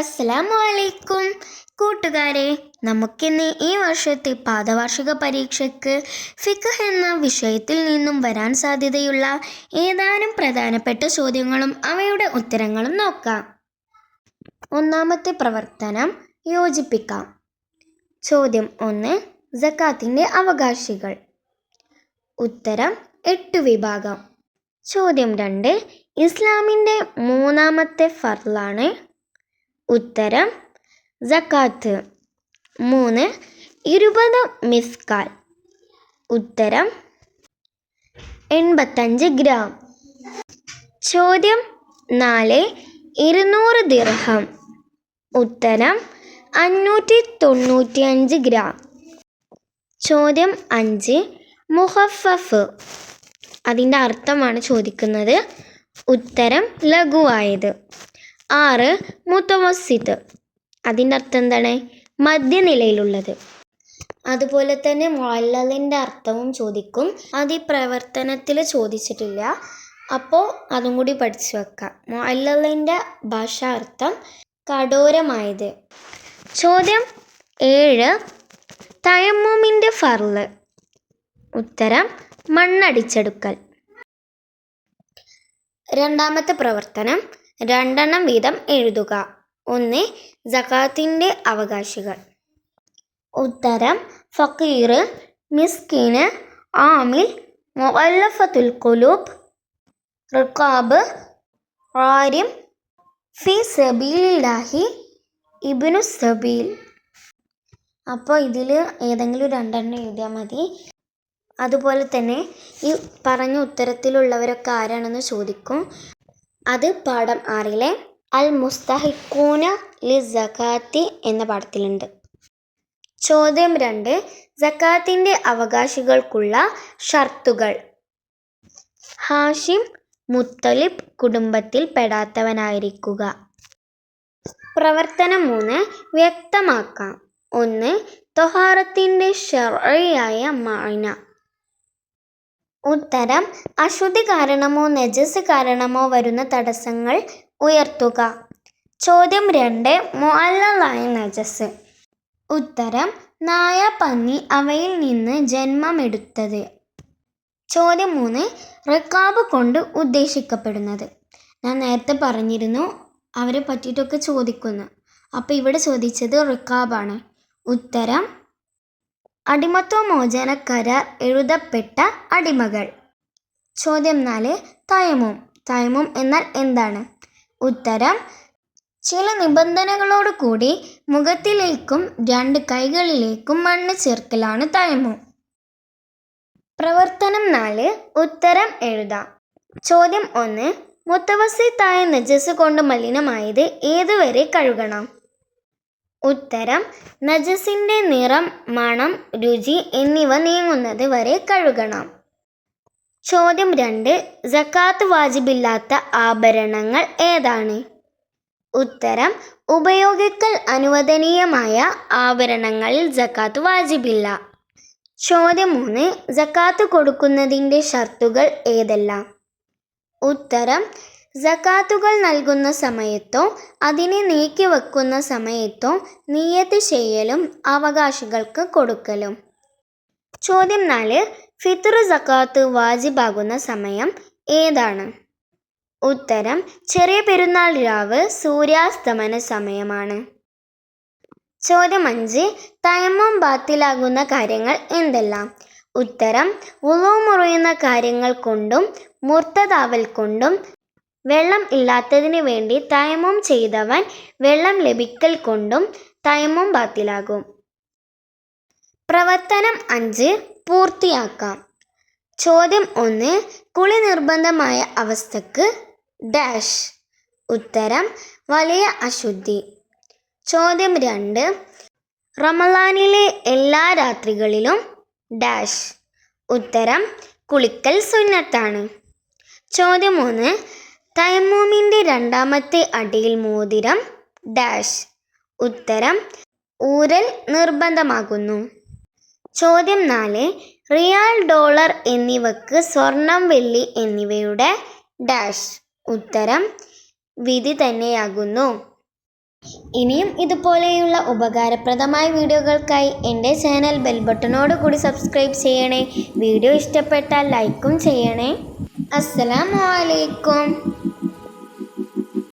അസ്സലാമു അലൈക്കും കൂട്ടുകാരെ നമുക്കിന്ന് ഈ വർഷത്തെ പാദവാർഷിക പരീക്ഷയ്ക്ക് ഫിഖ് എന്ന വിഷയത്തിൽ നിന്നും വരാൻ സാധ്യതയുള്ള ഏതാനും പ്രധാനപ്പെട്ട ചോദ്യങ്ങളും അവയുടെ ഉത്തരങ്ങളും നോക്കാം. ഒന്നാമത്തെ പ്രവർത്തനം യോജിപ്പിക്കാം. ചോദ്യം ഒന്ന് ജക്കാത്തിന്റെ അവകാശികൾ. ഉത്തരം എട്ട് വിഭാഗം. ചോദ്യം രണ്ട് ഇസ്ലാമിന്റെ മൂന്നാമത്തെ ഫർലാണ് ഉത്തരം ജക്കാത്ത്. മൂന്ന് ഇരുപത് മിസ്കാൽ ഉത്തരം എൺപത്തഞ്ച് ഗ്രാം ചോദ്യം നാല് ഇരുന്നൂറ് ദിർഹം ഉത്തരം അഞ്ഞൂറ്റി തൊണ്ണൂറ്റി അഞ്ച് ഗ്രാം ചോദ്യം അഞ്ച് മുഹഫഫ്. അതിന്റെ അർത്ഥമാണ് ചോദിക്കുന്നത് ഉത്തരം ലഘുവായത്. ആറ് മുത്തവസിത്ത് അതിന്റെ അർത്ഥം എന്താണ്? മധ്യനിലയിലുള്ളത്. അതുപോലെ തന്നെ മുഅല്ലലിന്റെ അർത്ഥവും ചോദിക്കും. അത് ഈ പ്രവർത്തനത്തിൽ ചോദിച്ചിട്ടില്ല. അപ്പോൾ അതും കൂടി പഠിച്ചു വെക്കാം. മുഅല്ലലിന്റെ ഭാഷാർത്ഥം കഠോരമായത്. ചോദ്യം ഏഴ് തയമ്മുമിന്റെ ഫർൾ. ഉത്തരം മണ്ണടിച്ചെടുക്കൽ. രണ്ടാമത്തെ പ്രവർത്തനം രണ്ടെണ്ണം വീതം എഴുതുക. ഒന്ന് ജക്കാത്തിന്റെ അവകാശികൾ. ഉത്തരം ഫക്കീർ മിസ്കീന് ആമിൽ മുഅല്ലഫത്തുൽ കുലൂബ് റിക്കാബ് ആര്യം ഫി സബീലില്ലാഹി ഇബിനു സബീൽ. അപ്പോൾ ഇതിൽ ഏതെങ്കിലും രണ്ടെണ്ണം എഴുതിയാൽ മതി. അതുപോലെ തന്നെ ഈ പറഞ്ഞ ഉത്തരത്തിലുള്ളവരൊക്കെ ആരാണെന്ന് ചോദിക്കും. അത് പാഠം ആറിലെ അൽ മുസ്തഹിക്കൂന ലി ജക്കാത്തി എന്ന പാഠത്തിലുണ്ട്. ചോദ്യം രണ്ട് ജക്കാത്തിന്റെ അവകാശികൾക്കുള്ള ഷർത്തുകൾ. ഹാഷിം മുത്തലിബ് കുടുംബത്തിൽ പെടാത്തവനായിരിക്കുക. പ്രവർത്തനം മൂന്ന് വ്യക്തമാക്കാം. ഒന്ന് തൊഹാറത്തിന്റെ ഷെറിയായ മായന ഉത്തരം അശുദ്ധി കാരണമോ നജസ് കാരണമോ വരുന്ന തടസ്സങ്ങൾ ഉയർത്തുക. ചോദ്യം രണ്ട് മുഅല്ലായ നജസ്. ഉത്തരം നായ പന്നി അവയിൽ നിന്ന് ജന്മമെടുത്തത്. ചോദ്യം മൂന്ന് റക്കാബ് കൊണ്ട് ഉദ്ദേശിക്കപ്പെടുന്നത്. ഞാൻ നേരത്തെ പറഞ്ഞിരുന്നു അവരെ പറ്റിയിട്ടൊക്കെ ചോദിക്കുന്നു. അപ്പോൾ ഇവിടെ ചോദിച്ചത് റിക്കാബാണ്. ഉത്തരം അടിമത്വ മോചന കരാർ എഴുതപ്പെട്ട അടിമകൾ. ചോദ്യം നാല് തയമും. തയമും എന്നാൽ എന്താണ്? ഉത്തരം ചില നിബന്ധനകളോട് കൂടി മുഖത്തിലേക്കും രണ്ട് കൈകളിലേക്കും മണ്ണ് ചേർക്കലാണ് തയമും. പ്രവർത്തനം നാല് ഉത്തരം എഴുതാം. ചോദ്യം ഒന്ന് മുത്തവസി തായ നജസ് കൊണ്ട് മലിനമായത് ഏതുവരെ കഴുകണം? ഉത്തരം നജസിന്റെ നിറം മണം രുചി എന്നിവ നീങ്ങുന്നത് വരെ കഴുകണം. ചോദ്യം രണ്ട് ജക്കാത്ത് വാജിബില്ലാത്ത ആഭരണങ്ങൾ ഏതാണ്? ഉത്തരം ഉപയോഗിക്കൽ അനുവദനീയമായ ആഭരണങ്ങളിൽ ജക്കാത്ത് വാജിബില്ല. ചോദ്യം മൂന്ന് ജക്കാത്ത് കൊടുക്കുന്നതിന്റെ ഷർത്തുകൾ ഏതെല്ലാം? ഉത്തരം ജക്കാത്തുകൾ നൽകുന്ന സമയത്തോ അതിനെ നീക്കി വെക്കുന്ന സമയത്തോ നിയത്ത് ചെയ്യലും അവകാശികൾക്ക് കൊടുക്കലും. ചോദ്യം നാല് ഫിത്ർ ജക്കാത്ത് വാജിബാകുന്ന സമയം ഏതാണ്? ഉത്തരം ചെറിയ പെരുന്നാൾ രാവ് സൂര്യാസ്തമന സമയമാണ്. ചോദ്യം അഞ്ച് തയമം ബാത്തിലാകുന്ന കാര്യങ്ങൾ എന്തെല്ലാം? ഉത്തരം ഉളവ് മുറിയുന്ന കാര്യങ്ങൾ കൊണ്ടും മുർത്തതാവൽ കൊണ്ടും വെള്ളം ഇല്ലാത്തതിന് വേണ്ടി തയമം ചെയ്തവൻ വെള്ളം ലഭിക്കൽ കൊണ്ടും തയമം ബാത്തിലാകും. പ്രവർത്തനം അഞ്ച് പൂർത്തിയാക്കാം. ചോദ്യം ഒന്ന് കുളി നിർബന്ധമായ അവസ്ഥക്ക് ഡാഷ്. ഉത്തരം വലിയ അശുദ്ധി. ചോദ്യം രണ്ട് റമലാനിലെ എല്ലാ രാത്രികളിലും ഡാഷ്. ഉത്തരം കുളിക്കൽ സുന്നത്താണ്. ചോദ്യം മൂന്ന് തൈമൂമിന്റെ രണ്ടാമത്തെ അടിയിൽ മോതിരം ഡാഷ്. ഉത്തരം ഊരൽ നിർബന്ധമാകുന്നു. ചോദ്യം നാല് റിയാൽ ഡോളർ എന്നിവക്ക് സ്വർണം വെള്ളി എന്നിവയുടെ ഡാഷ്. ഉത്തരം വിധി തന്നെയാകുന്നു. ഇനിയും ഇതുപോലെയുള്ള ഉപകാരപ്രദമായ വീഡിയോകൾക്കായി എന്റെ ചാനൽ ബെൽ ബട്ടണോട് കൂടി സബ്സ്ക്രൈബ് ചെയ്യണേ. വീഡിയോ ഇഷ്ടപ്പെട്ടാൽ ലൈക്കും ചെയ്യണേ. അസ്സലാമു അലൈക്കും.